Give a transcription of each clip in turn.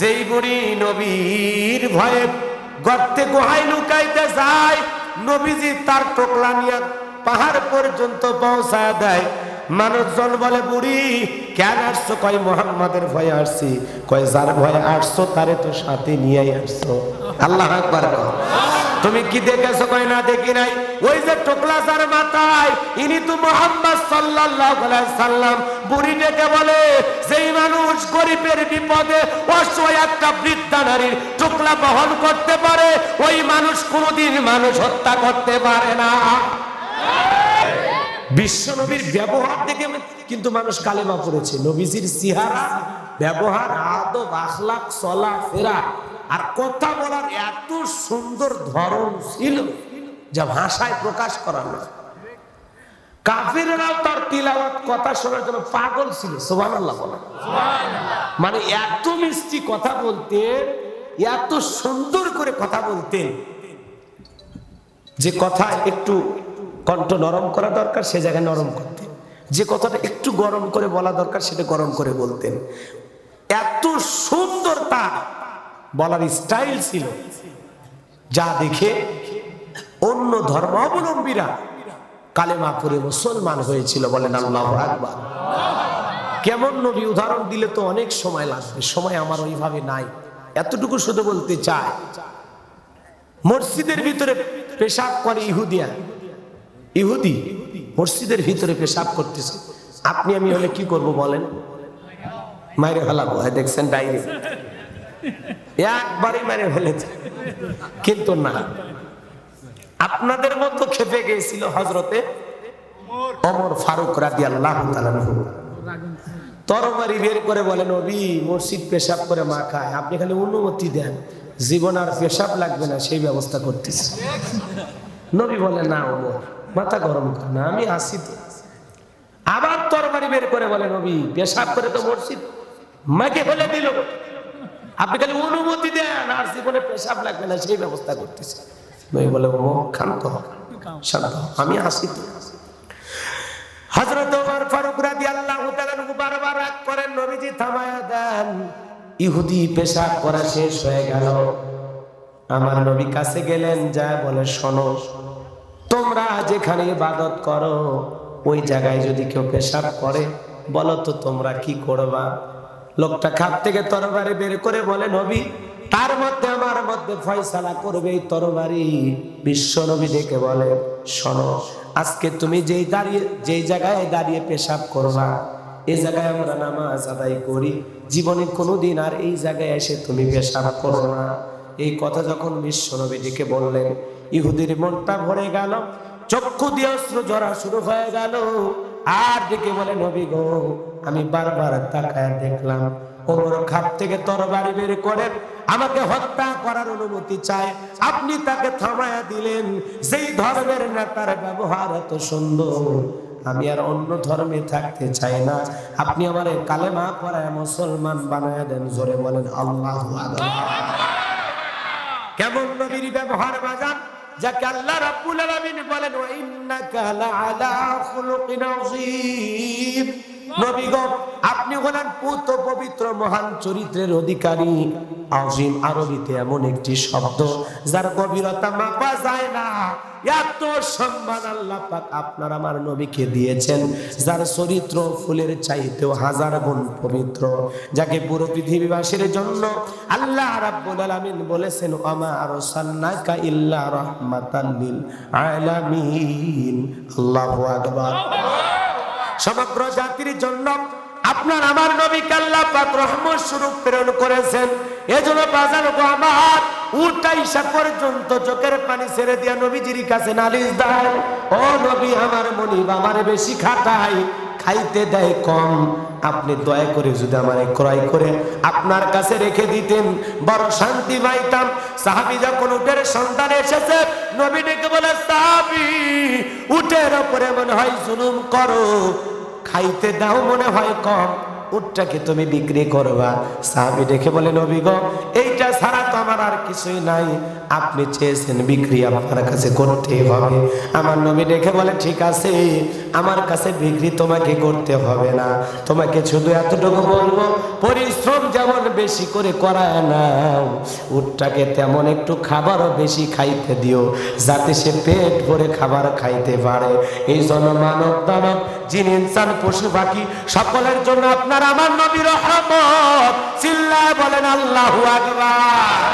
যেই বুড়ি নবীর ভয়ে গর্তে গোহায় লুকাইতে যায়, নবীজি তার টোকলা নিয়ে পাহাড় পর্যন্ত পৌঁছায় দেয়। মানুষজন বলে, বুড়ি, কেন আসছো? কয়, মোহাম্মদের ভয়ে আসছি। কয়, যার ভয়ে আসছো, তারে তো সাথে নিয়ে আসছো। আল্লাহ একবার। তুমি কি দেখেছ কয় না দেখি নাই? ওই যে টোকলা যার মাথায় ইনি তো মোহাম্মদ সাল্লাল্লাহু আলাইহি সাল্লাম। বুড়ি ডেকে বলে, যেই মানুষ গরিবের বিপদে অসহায় একটা বৃদ্ধা নারীর টোকলা বহন করতে পারে, ওই মানুষ কোনোদিন মানুষ হত্যা করতে পারে না। বিশ্ব নবীর ব্যবহার দেখে কিন্তু মানুষ কালেমা পড়েছে। নবীজির সিহারা, ব্যবহার, আদব, আখলাক, চলা, ফেরা আর কথা বলার এত সুন্দর ধরন ছিল যা ভাষায় প্রকাশ করা না। কাফিররাও তার তিলাওয়াত কথা শোনার জন্য পাগল ছিল সুবহানাল্লাহ বলা মানে এত মিষ্টি কথা বলতেন এত সুন্দর করে কথা বলতেন যে কথা একটু কণ্ঠ নরম করা দরকার সে জায়গায় নরম করতেন। যে কথাটা একটু গরম করে বলা দরকার সেটা গরম করে বলতেন। এত সুন্দর তার বলার স্টাইল ছিল। যা দেখে অন্য ধর্মাবলম্বীরা কালেমা পড়ে মুসলমান হয়েছিল বলেন আল্লাহ কেমন নবী উদাহরণ দিলে তো অনেক সময় লাগবে, সময় আমার ওইভাবে নাই। এতটুকু শুধু বলতে চায় মসজিদের ভিতরে পেশাব করে ইহুদিয়া। ইহুদি মসজিদের ভিতরে পেশাব করতেছে। আপনি আমি হলে কি করব বলেন? মাইরে ফেলাবো হ্যাঁ দেখছেন ডাইরে। একবারই মারে ফেলেছে। কিন্তু না। আপনাদের মতো খেপে গিয়েছিল হজরতে অমর ফারুক রাদি আল্লাহ তরবারি বের করে বলেন নবী, মসজিদ পেশাব করে মা খায়। আপনি খালি অনুমতি দেন। জীবন আর পেশাব লাগবে না, সেই ব্যবস্থা করতেছে। নবী বলে, না ওমর, মাথা গরম কর না, আমি আসি তো। আবার তরবারি বের করে বলে, নবী, পেশাব করে তো মসজিদ মাকে ফেলে দিল। আপনি খালি অনুমতি দেন আর জীবনে পেশাব লাগবে না সেই ব্যবস্থা করতেছে। নবী বলে ও হ, শান্ত আমি আসি তো। হযরত ওমর ফারুক রাদিয়াল্লাহু তাআলা বারবার রাগ করেন নবীজি থামায়া দেন। ইহুদি পেশাব করা শেষ হয়ে গেল। আমার নবী কাছে গেলেন যা বলে শোনো তোমরা যেখানে ইবাদত করো ওই জায়গায় যদি কেউ পেশাব করে বলো তো তোমরা কি করবা? লোকটা খাপ থেকে তরবারি বের করে বলে, নবী, তার মধ্যে আমার মধ্যে ফয়সালা করবে এই তরবারি। বিশ্ব নবী ডেকে বলে, শোনো, আজকে তুমি যেই দাঁড়িয়ে, যেই জায়গায় দাঁড়িয়ে পেশাব করবা এই জায়গায় আমরা নামাজ আদায় করি। জীবনে কোনোদিন আর এই জায়গায় এসে তুমি পেশাব করো না। এই কথা যখন বিশ্ব নবী ডেকে বললেন, ইহুদির মনটা ভরে গেল, চক্ষু দিয়ে অস্ত্র জরা শুরু হয়ে গেল। আর ডেকে বলে, নবী গো, আমি বারবার তাকায় দেখলাম। ওমর খাপ থেকে তরবারি বের করেন আমাকে হত্যা করার অনুমতি চায়। আপনি তাকে থামায়া দিলেন। যেই ধর্মের নেতার ব্যবহার এত সুন্দর। আমি আর অন্য ধর্মে থাকতে চাই না। আপনি আমার কালেমা পড়ায় মুসলমান বানায় দেন, জোরে বলেন, আল্লাহ কেমন নবীর ব্যবহার, বাজান? যাকে আল্লাহ রাব্বুল আলামিন বলেন ইন্নাকা লাআলা খুলুকিন আযীম। আপনি হলেন পবিত্র মহান চরিত্রের অধিকারী। আরবিতে এমন একটি শব্দ, যার গভীরতা মাপা যায় না। এত সম্মান আল্লাহ পাক আপনার আমার নবীকে দিয়েছেন, যার চরিত্র ফুলের চাইতেও হাজার গুণ পবিত্র। যাকে পুরো পৃথিবীবাসীর জন্য আল্লাহ রাব্বুল আলামিন বলেছেন ইল্লা রাহমাতাল লিল আলামিন। আল্লাহু আকবার। সমগ্র জাতির জন্য আপনার আমার নবীকে আল্লাহ পাক রহমত স্বরূপ প্রেরণ করেছেন। এজন্য বাজার গো আমার উল্টাইসা পর্যন্ত চোখের পানি ছেড়ে দিয়া নবীজির কাছে নালিশ দেয় ও নবী, আমার মনিব, আমার বেশি খাটাই, খাইতে দেয় কম। আপনি দয়া করে যদি আমারে ক্রয় করে আপনার কাছে রেখে দিতেন, বড় শান্তি পাইতাম। সাহাবি যখন উটের সন্তান এসেছে, নবী ডেকে বলে, সাহাবি, উটের ওপরে মনে হয় জুলুম করো খাইতে দাও মনে হয় কম উটটাকে তুমি বিক্রি করবা। সাহাবি দেখে বলে, নবী গো, এইটা এইটা ছাড়া তো আমার আর কিছুই নাই। আপনি চেয়েছেন বিক্রি, আপনার কাছে করতে হবে। আমার নবী দেখে বলে, ঠিক আছে আমার কাছে বিক্রি তোমাকে করতে হবে না। তোমাকে শুধু এতটুকু বলব, পরিশ্রম যেমন বেশি করে করায় নাও, উটটাকে তেমন একটু খাবারও বেশি খাইতে দিও, যাতে সে পেট ভরে খাবার খাইতে পারে। এই জন্য মানব দানব যিনি ইনসান পশু পাখি, সকলের জন্য আপনার আমার নবীর রহমত। চিল্লায় বলেন, আল্লাহু আকবার।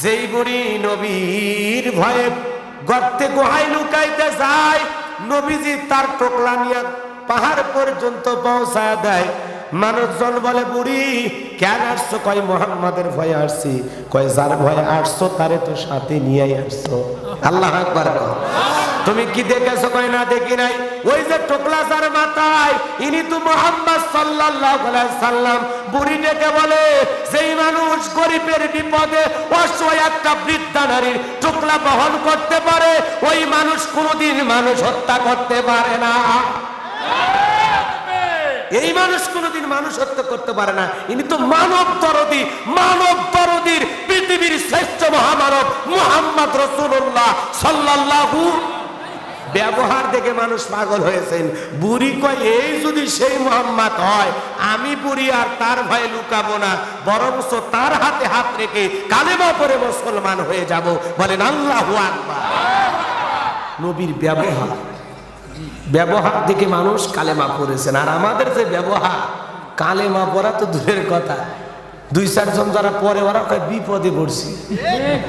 যেই বুড়ি নবীর ভয়ে গর্তে গুহায় লুকাইতে যায় নবীজি তার টোকলা নিয়ে পাহাড় পর্যন্ত পৌঁছায় দেয়। মানুষজন বলে, বুড়ি, কেন আসছো? কয়, মোহাম্মদের ভয়ে আসছি। কয়, যার ভয়ে আসছো, তারে তো সাথে নিয়ে আসছো। আল্লাহ আকবার কর। তুমি কি দেখেছ কয় না দেখি নাই? ওই যে টোকলা যার মাথায়, ইনি তো মোহাম্মদ সাল্লাল্লাহু আলাইহি সাল্লাম। বুড়ি ডেকে বলে সেই মানুষ গরিবের বিপদে অসহায় একটা বৃদ্ধা নারীর টোকলা বহন করতে পারে, ওই মানুষ কোনোদিন মানুষ হত্যা করতে পারে না। এই মানুষ কোনোদিন মানুষ হত্যা করতে পারে না। ইনি তো মানব দরদি, মানব দরদির পৃথিবীর শ্রেষ্ঠ মহামানব মুহাম্মদ রসুল্লাহ সাল্লাল্লাহু ব্যবহার দেখে মানুষ পাগল হয়েছেন। বুড়ি কয়, এই যদি সেই মোহাম্মদ হয়, আমি বুড়ি আর তার ভয়ে লুকাবো না বরংস তার হাতে হাত রেখে কালেমা পরে মুসলমান হয়ে যাব। বলেন, আল্লাহু আকবার। নবীর ব্যবহার। ব্যবহার দেখে মানুষ কালেমা পড়েছেন। আর আমাদের যে ব্যবহার, কালেমা পড়া তো দূরের কথা। দুই চারজন যারা পরে ওরা বিপদে পড়ছি।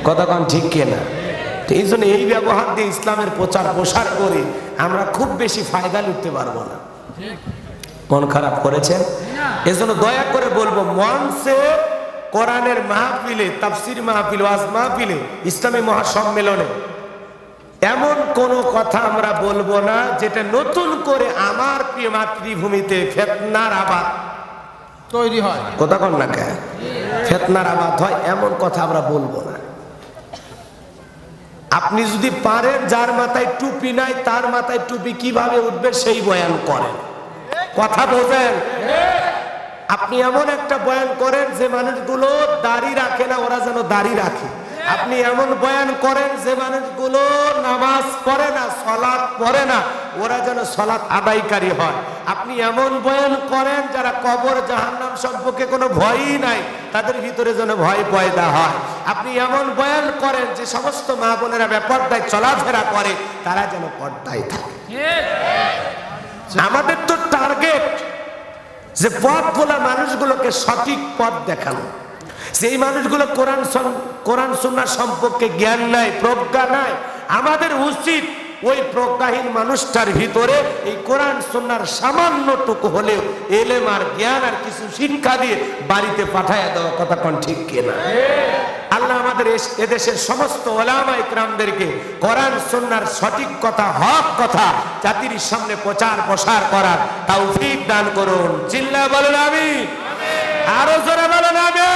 কথা কন ঠিক কেনা? তো এই জন্য এই ব্যবহার দিয়ে ইসলামের প্রচার প্রসার করে আমরা খুব বেশি ফায়দা লুটতে পারব না। মন খারাপ করেছেন? এজন্য দয়া করে বলব মঞ্চে কোরআনের মাহফিলে তাফসির মাহফিল ওয়াজ মাহফিলে ইসলামী মহাসম্মেলনে এমন কোন কথা আমরা বলব না যেটা নতুন করে আমার প্রিয় মাতৃভূমিতে ফেতনার আবাদ তৈরি হয়। কথা কন না কে ফেতনার আবাদ হয় এমন কথা আমরা বলব না। আপনি যদি পারেন, যার মাথায় টুপি নাই, তার মাথায় টুপি কীভাবে উঠবে সেই বয়ান করেন। কথা বোঝেন? আপনি এমন একটা বয়ান করেন যে মানুষগুলো দাড়ি রাখে না, ওরা যেন দাড়ি রাখে। আপনি এমন বয়ান করেন যে মানুষগুলো নামাজ পড়ে না সলাৎ পড়ে না, ওরা যেন সলাৎ আদায়কারী হয়। আপনি এমন বয়ান করেন যারা কবর জাহান্নাম সম্পর্কে কোনো ভয়ই নাই, তাদের ভিতরে যেন ভয় পয়দা হয়। আপনি এমন বয়ান করেন যে সমস্ত মা বোনেরা বেপর্দায় চলাফেরা করে, তারা যেন পর্দায় থাকে। আমাদের তো টার্গেট যে পথ বলা মানুষগুলোকে সঠিক পথ দেখানো। সেই মানুষগুলো কোরআন কোরআন সুন্না সম্পর্কে জ্ঞান নাই, প্রজ্ঞা নাই, আমাদের উচিত ওই প্রজ্ঞাহীন মানুষটার ভিতরে এই কোরআন সুন্নার সামান্যটুকু হলেও এলেম আর জ্ঞান আর কিছু শিক্ষা দিয়ে বাড়িতে পাঠায় দেওয়া কথা কোন ঠিক কিনা? আল্লাহ আমাদের এদেশের সমস্ত ওলামা ইকরামদেরকে কোরআন সন্ন্যার সঠিক কথা, হক কথা, জাতির সামনে প্রচার, প্রসার করার তাও দান করুন। চিল্লা বলেন আমি। আরও জোরে বলেন আমি।